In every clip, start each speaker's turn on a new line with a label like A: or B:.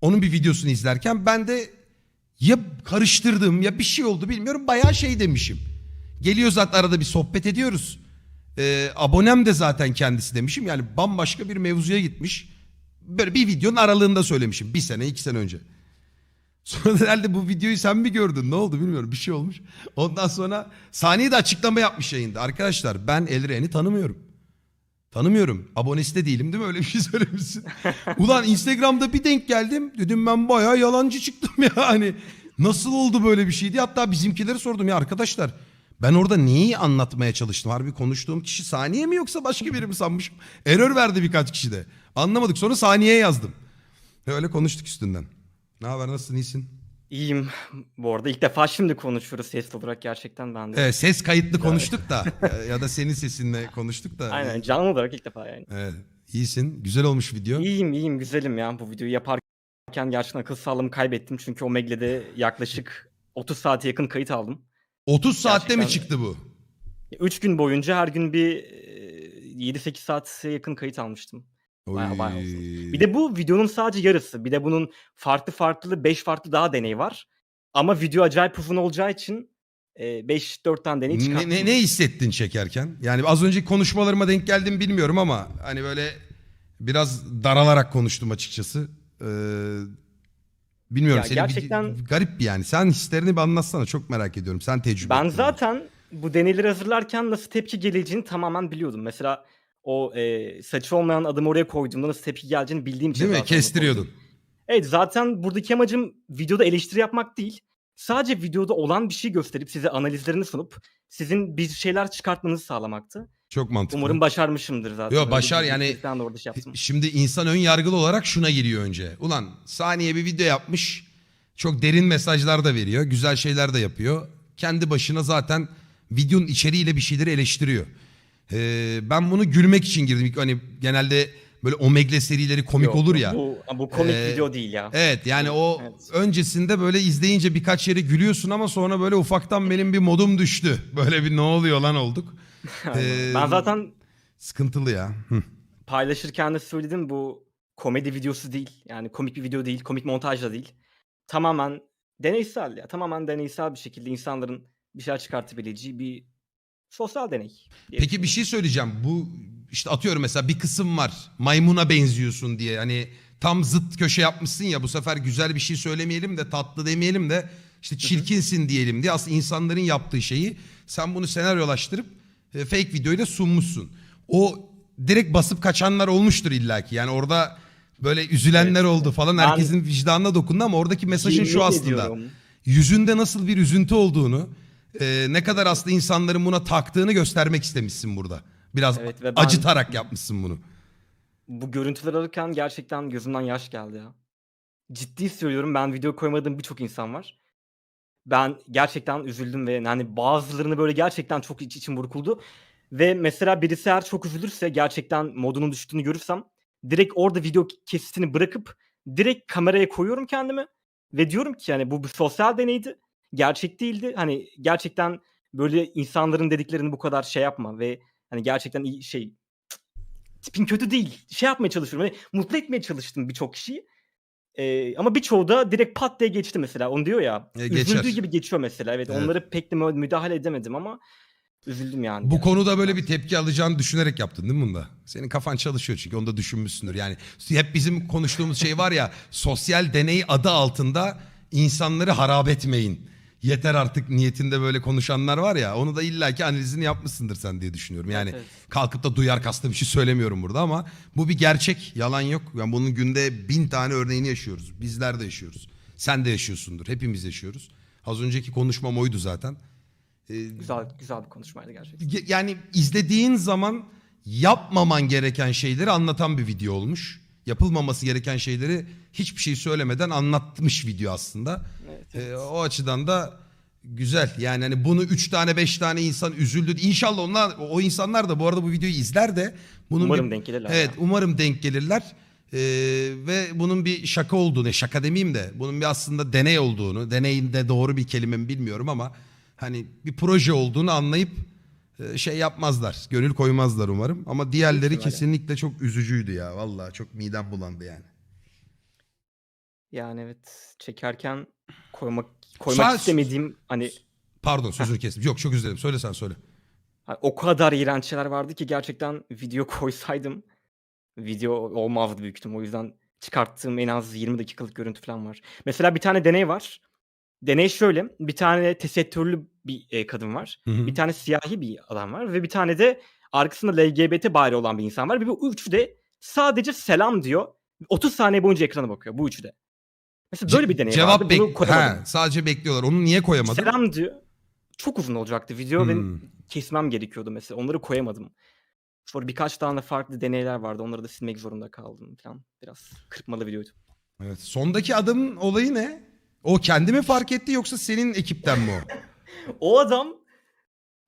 A: Onun bir videosunu izlerken ben de ya karıştırdım ya bir şey oldu bilmiyorum bayağı şey demişim. Geliyor zaten arada bir sohbet ediyoruz. Ee, abonem de zaten kendisi demişim. Yani bambaşka bir mevzuya gitmiş. Böyle bir videonun aralığında söylemişim. Bir sene iki sene önce. Sonra da herhalde bu videoyu sen mi gördün? Ne oldu bilmiyorum. Bir şey olmuş. Ondan sonra saniye de açıklama yapmış yayında. Arkadaşlar ben Elren'i tanımıyorum. Tanımıyorum. Abonesi de değilim değil mi? Öyle bir şey söylemişsin. Ulan Instagram'da bir denk geldim. Dedim ben bayağı yalancı çıktım ya. Hani nasıl oldu böyle bir şey diye. Hatta bizimkileri sordum ya arkadaşlar. Ben orada neyi anlatmaya çalıştım? Harbi konuştuğum kişi Saniye mi yoksa başka biri mi sanmışım? Error verdi birkaç kişi de. Anlamadık. Sonra Saniye'ye yazdım. Öyle konuştuk üstünden. Ne haber nasılsın iyisin?
B: İyiyim. Bu arada ilk defa şimdi konuşuyoruz sesli olarak gerçekten ben de.
A: Evet, ses kayıtlı konuştuk da e, ya da senin sesinle konuştuk da.
B: Aynen canlı olarak ilk defa yani.
A: Evet, iyisin. Güzel olmuş video.
B: İyiyim iyiyim güzelim ya bu videoyu yaparken gerçekten akıl sağlığımı kaybettim. Çünkü Omegle'de yaklaşık 30 saate yakın kayıt aldım.
A: 30 saatte mi
B: Gerçekten-
A: çıktı bu?
B: 3 gün boyunca her gün bir e, 7-8 saate yakın kayıt almıştım. Bayağı. Bir de bu videonun sadece yarısı. Bir de bunun farklı farklı 5 farklı daha deney var. Ama video acayip uzun olacağı için 5-4 tane deney
A: ne,
B: çıkarttım.
A: ne, ne hissettin çekerken? Yani az önceki konuşmalarıma denk geldim bilmiyorum ama hani böyle biraz daralarak konuştum açıkçası. Ee, bilmiyorum.
B: Ya
A: Senin bir-
B: gerçekten-
A: garip bir yani. Sen hislerini bir anlatsana çok merak ediyorum. Sen tecrübe
B: Ben zaten bu deneyleri hazırlarken nasıl tepki geleceğini tamamen biliyordum. Mesela o e, saçı olmayan adımı oraya koyduğumda nasıl tepki geleceğini bildiğim için
A: Değil mi? Kestiriyordun.
B: Evet zaten buradaki amacım videoda eleştiri yapmak değil. Sadece videoda olan bir şey gösterip size analizlerini sunup sizin bir şeyler çıkartmanızı sağlamaktı.
A: Çok mantıklı.
B: Umarım başarmışımdır zaten.
A: Yo,
B: Öyle
A: başar yani-
B: Ben de orada şey yaptım.
A: Şimdi insan ön yargılı olarak şuna giriyor önce. Ulan saniye bir video yapmış. Çok derin mesajlar da veriyor. Güzel şeyler de yapıyor. Kendi başına zaten videonun içeriğiyle bir şeyleri eleştiriyor. Ee, ben bunu gülmek için girdim. Hani genelde böyle Omegle serileri komik
B: Yok,
A: olur ya.
B: Bu, bu komik
A: Ee,
B: video değil ya.
A: Evet yani o
B: Evet.
A: öncesinde böyle izleyince birkaç yere gülüyorsun ama sonra böyle ufaktan benim bir modum düştü. Böyle bir ne oluyor lan olduk. Ee,
B: ben zaten
A: Sıkıntılı ya. Hı.
B: paylaşırken de söyledim bu komedi videosu değil. Yani komik bir video değil, komik montaj da değil. Tamamen deneysel ya. Tamamen deneysel bir şekilde insanların bir şeyler çıkartabileceği bir sosyal deney.
A: Peki bir şey söyleyeceğim. Bu işte atıyorum mesela bir kısım var. Maymuna benziyorsun diye. Hani tam zıt köşe yapmışsın ya bu sefer güzel bir şey söylemeyelim de tatlı demeyelim de işte çirkinsin diyelim diye aslında insanların yaptığı şeyi sen bunu senaryolaştırıp e, fake videoyla sunmuşsun. O direkt basıp kaçanlar olmuştur illaki. Yani orada böyle üzülenler oldu falan herkesin vicdanına dokundu ama oradaki mesajın şu
B: Yemin
A: aslında
B: ediyorum.
A: yüzünde nasıl bir üzüntü olduğunu, e, ne kadar aslında insanların buna taktığını göstermek istemişsin burada. Biraz
B: Evet ve ben-
A: acıtarak yapmışsın bunu.
B: Bu görüntüler alırken gerçekten gözümden yaş geldi ya. Ciddi söylüyorum ben video koymadığım birçok insan var. Ben gerçekten üzüldüm ve hani bazılarını böyle gerçekten çok iç içim burkuldu. Ve mesela birisi eğer çok üzülürse gerçekten modunun düştüğünü görürsem direkt orada video kesitini bırakıp direkt kameraya koyuyorum kendimi ve diyorum ki yani bu bir sosyal deneydi. Gerçek değildi. Hani gerçekten böyle insanların dediklerini bu kadar şey yapma ve hani gerçekten iyi şey tipin kötü değil. Şey yapmaya çalışıyorum. Hani mutlu etmeye çalıştım birçok kişiyi. Ee, ama birçoğu da direkt pat diye geçti mesela. Onu diyor ya.
A: E, geçer.
B: üzüldüğü gibi geçiyor mesela. Evet,
A: Evet.
B: onları pek de mü- müdahale edemedim ama üzüldüm yani.
A: Bu konuda böyle bir tepki alacağını düşünerek yaptın değil mi bunda? Senin kafan çalışıyor çünkü onu da düşünmüşsündür. Yani hep bizim konuştuğumuz şey var ya sosyal deney adı altında insanları harap etmeyin. Yeter artık niyetinde böyle konuşanlar var ya onu da illaki analizini yapmışsındır sen diye düşünüyorum. Yani
B: Evet,
A: kalkıp da duyar kastı bir şey söylemiyorum burada ama bu bir gerçek yalan yok. Yani bunun günde bin tane örneğini yaşıyoruz. Bizler de yaşıyoruz. Sen de yaşıyorsundur. Hepimiz yaşıyoruz. Az önceki konuşmam oydu zaten. Ee,
B: Güzel güzel bir konuşmaydı gerçekten.
A: Ge- yani izlediğin zaman yapmaman gereken şeyleri anlatan bir video olmuş. Yapılmaması gereken şeyleri hiçbir şey söylemeden anlatmış video aslında.
B: Evet,
A: Ee, o açıdan da güzel. Yani hani bunu 3 tane 5 tane insan üzüldü. İnşallah onlar o insanlar da bu arada bu videoyu izler de bunun
B: Umarım
A: bir-
B: denk gelirler
A: Evet,
B: ya.
A: umarım denk gelirler. Ee, ve bunun bir şaka olduğunu, şaka demeyeyim de bunun bir aslında deney olduğunu, deneyin de doğru bir kelime mi bilmiyorum ama hani bir proje olduğunu anlayıp şey yapmazlar. Gönül koymazlar umarım. Ama diğerleri kesinlikle çok üzücüydü ya. Vallahi çok midem bulandı yani.
B: Yani evet çekerken koymak koymak
A: Sa-
B: istemediğim hani
A: Pardon sözünü kestim. Yok çok dilerim. Söyle sen söyle.
B: Ha, o kadar iğrenç şeyler vardı ki gerçekten video koysaydım video olmazdı büyük ihtimal. O yüzden çıkarttığım en az 20 dakikalık görüntü falan var. Mesela bir tane deney var. Deney şöyle. Bir tane tesettürlü bir e, kadın var.
A: Hı hı.
B: Bir tane siyahi bir adam var. Ve bir tane de arkasında LGBT bayrağı olan bir insan var. Ve bu üçü de sadece selam diyor. 30 saniye boyunca ekrana bakıyor. Bu üçü de. Mesela böyle bir deney
A: Cevap
B: vardı.
A: Bek. He, sadece bekliyorlar. Onu niye koyamadın?
B: Selam diyor. Çok uzun olacaktı video.
A: Hmm.
B: Benim kesmem gerekiyordu mesela. Onları koyamadım. Sonra birkaç tane farklı deneyler vardı. Onları da silmek zorunda kaldım falan. Biraz kırpmalı videoydu.
A: Evet. Sondaki adamın olayı ne? O kendi mi fark etti yoksa senin ekipten mi o?
B: O adam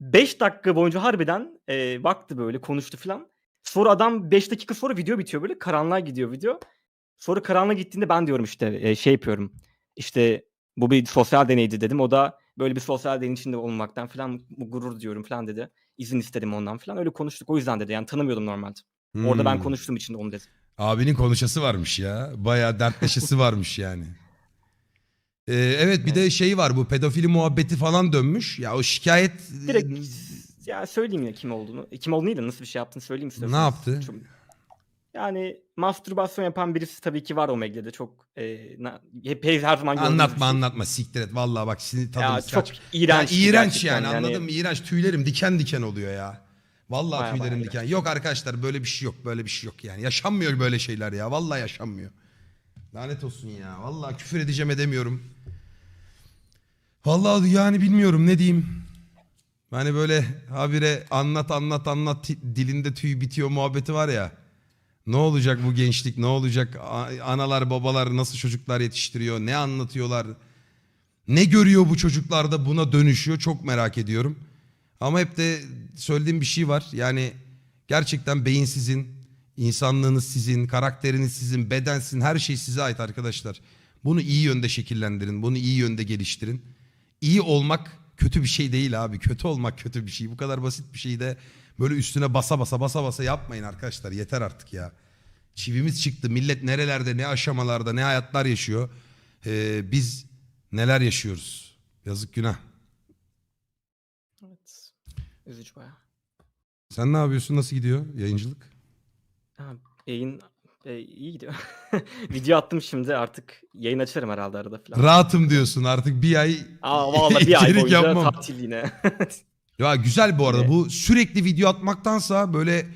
B: 5 dakika boyunca harbiden e, baktı böyle konuştu falan. Sonra adam 5 dakika sonra video bitiyor böyle. Karanlığa gidiyor video. Sonra karanlığa gittiğinde ben diyorum işte e, şey yapıyorum. İşte bu bir sosyal deneydi dedim. O da böyle bir sosyal deneyin içinde olmaktan falan gurur diyorum falan dedi. İzin istedim ondan falan. Öyle konuştuk. O yüzden dedi. Yani tanımıyordum normalde. Orada ben
A: Hmm.
B: konuştuğum için de onu dedim.
A: Abinin konuşası varmış ya. Bayağı dertleşesi varmış yani. Ee, evet bir de şey var bu pedofili muhabbeti falan dönmüş. Ya o şikayet
B: Direkt ya söyleyeyim ya kim olduğunu. E, Kim olduğunu değil de nasıl bir şey yaptığını söyleyeyim istiyorsanız.
A: ne yaptı?
B: Çok- Yani mastürbasyon yapan birisi tabii ki var o Megle'de. Çok e, na- hep hep her zaman gördüğümüz bir
A: Anlatma
B: şey.
A: anlatma siktir et. Vallahi bak sinir
B: Ya
A: tadımız
B: çok
A: kaç.
B: iğrenç.
A: Ya, iğrenç
B: gerçekten
A: yani, anladın mı? İğrenç. Tüylerim diken diken oluyor ya. Vallahi
B: Baya
A: tüylerim
B: baya
A: diken. Yok arkadaşlar böyle bir şey yok. Böyle bir şey yok yani. Yaşanmıyor böyle şeyler ya. Vallahi yaşanmıyor. Lanet olsun ya. Vallahi küfür edeceğim edemiyorum. Vallahi yani bilmiyorum ne diyeyim. Hani böyle habire anlat anlat anlat dilinde tüy bitiyor muhabbeti var ya. Ne olacak bu gençlik? Ne olacak? Analar babalar nasıl çocuklar yetiştiriyor? Ne anlatıyorlar? Ne görüyor bu çocuklarda buna dönüşüyor? Çok merak ediyorum. Ama hep de söylediğim bir şey var. Yani gerçekten beyin sizin, insanlığınız sizin, karakteriniz sizin, beden sizin, her şey size ait arkadaşlar. Bunu iyi yönde şekillendirin, bunu iyi yönde geliştirin. İyi olmak kötü bir şey değil abi. Kötü olmak kötü bir şey. Bu kadar basit bir şeyi de böyle üstüne basa basa basa basa yapmayın arkadaşlar. Yeter artık ya. Çivimiz çıktı. Millet nerelerde, ne aşamalarda, ne hayatlar yaşıyor. Ee, biz neler yaşıyoruz. Yazık günah.
B: Evet. Üzücü baya.
A: Sen ne yapıyorsun? Nasıl gidiyor yayıncılık?
B: Ha, yayın e, iyi gidiyor. Video attım şimdi artık yayın açarım herhalde arada falan.
A: Rahatım diyorsun artık bir ay.
B: Aa valla bir ay
A: içerik
B: boyunca
A: yapmam.
B: tatil yine.
A: Ya güzel bu arada.
B: Evet.
A: Bu sürekli video atmaktansa böyle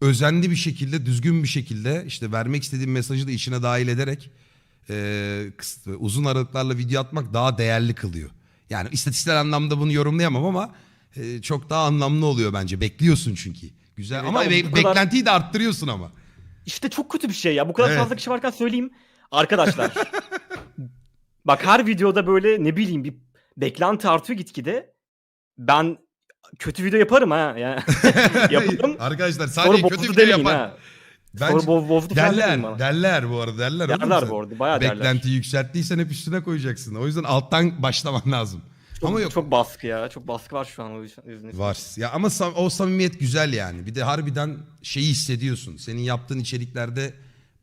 A: özenli bir şekilde, düzgün bir şekilde işte vermek istediğim mesajı da içine dahil ederek e, kıs- uzun aralıklarla video atmak daha değerli kılıyor. Yani istatistiksel anlamda bunu yorumlayamam ama e, çok daha anlamlı oluyor bence. Bekliyorsun çünkü. Güzel
B: Evet,
A: ama
B: ama
A: be-
B: bu kadar-
A: beklentiyi de arttırıyorsun ama.
B: İşte çok kötü bir şey ya. Bu kadar
A: Evet.
B: fazla kişi varken söyleyeyim. Arkadaşlar. bak her videoda böyle ne bileyim bir beklenti artıyor gitgide. Ben kötü video yaparım ha. Yani yaparım.
A: Arkadaşlar
B: Sonra
A: sadece kötü
B: bozdu
A: video
B: demeyin
A: yapan.
B: ha.
A: Bence
B: Sonra bo- bozdu falan demeyin
A: derler,
B: bana.
A: derler bu arada derler. oğlum
B: Derler
A: sen.
B: bu arada, bayağı derler.
A: Beklenti yükselttiysen hep üstüne koyacaksın. O yüzden alttan başlaman lazım.
B: Çok,
A: ama yok.
B: çok baskı ya. Çok baskı var şu an o yüzden.
A: Var. Ya ama sam- o samimiyet güzel yani. Bir de harbiden şeyi hissediyorsun. Senin yaptığın içeriklerde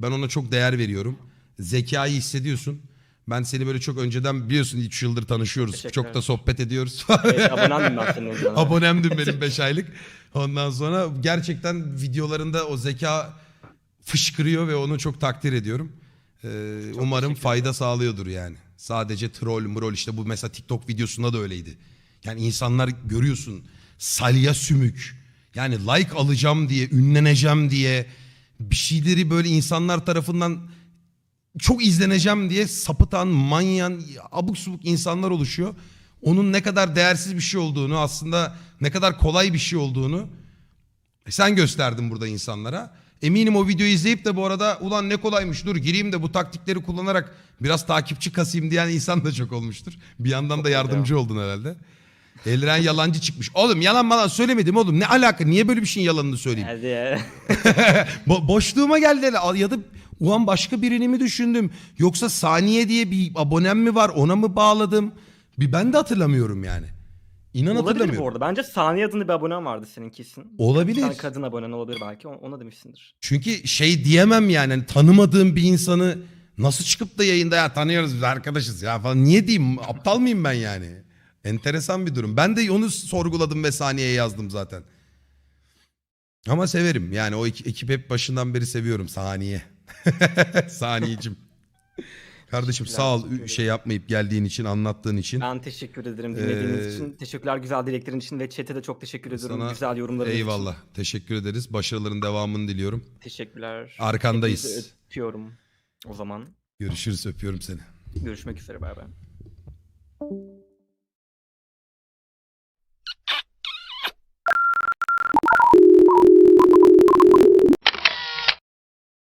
A: ben ona çok değer veriyorum. Zekayı hissediyorsun. Ben seni böyle çok önceden biliyorsun 3 yıldır tanışıyoruz. Çok da sohbet ediyoruz.
B: Evet, abonemdim ben senin o.
A: Abonemdim benim 5 aylık. Ondan sonra gerçekten videolarında o zeka fışkırıyor ve onu çok takdir ediyorum. Ee, umarım
B: teşekkür
A: fayda sağlıyordur yani. Sadece troll mrol işte bu mesela TikTok videosunda da öyleydi. Yani insanlar görüyorsun salya sümük. Yani like alacağım diye, ünleneceğim diye bir şeyleri böyle insanlar tarafından çok izleneceğim diye sapıtan, manyan, abuk subuk insanlar oluşuyor. Onun ne kadar değersiz bir şey olduğunu, aslında ne kadar kolay bir şey olduğunu sen gösterdin burada insanlara. Eminim o videoyu izleyip de bu arada ulan ne kolaymış dur gireyim de bu taktikleri kullanarak biraz takipçi kasayım diyen insan da çok olmuştur. Bir yandan da yardımcı oldun herhalde. Elren yalancı çıkmış. Oğlum yalan malan söylemedim oğlum. Ne alaka? Niye böyle bir şeyin yalanını söyleyeyim?
B: Hadi ya.
A: Bo- boşluğuma geldi hele. ya da ulan başka birini mi düşündüm yoksa saniye diye bir abonem mi var ona mı bağladım bir ben de hatırlamıyorum yani İnan
B: Olabilir
A: hatırlamıyorum
B: bu arada. Bence Saniye adında bir abonen vardı senin kesin. Bir
A: olabilir
B: tane kadın abonen olabilir belki. Ona, ona demişsindir.
A: çünkü şey diyemem yani hani tanımadığım bir insanı Nasıl çıkıp da yayında ya tanıyoruz biz arkadaşız ya falan. Niye diyeyim aptal mıyım ben yani? Enteresan bir durum. Ben de onu sorguladım ve saniyeye yazdım zaten. Ama severim yani o ek- ekip hep başından beri seviyorum saniye. Saniyecim. Kardeşim
B: Teşekkürler,
A: sağ ol
B: ederim.
A: şey yapmayıp geldiğin için anlattığın için.
B: Ben teşekkür ederim dinlediğiniz
A: Ee,
B: için. Teşekkürler güzel dileklerin için ve chat'e de çok teşekkür ediyorum
A: Sana
B: güzel yorumların için.
A: Eyvallah. Teşekkür ederiz. Başarıların devamını diliyorum.
B: Teşekkürler.
A: Arkandayız.
B: Hepinizi öpüyorum o zaman.
A: Görüşürüz öpüyorum seni.
B: Görüşmek üzere bay bay.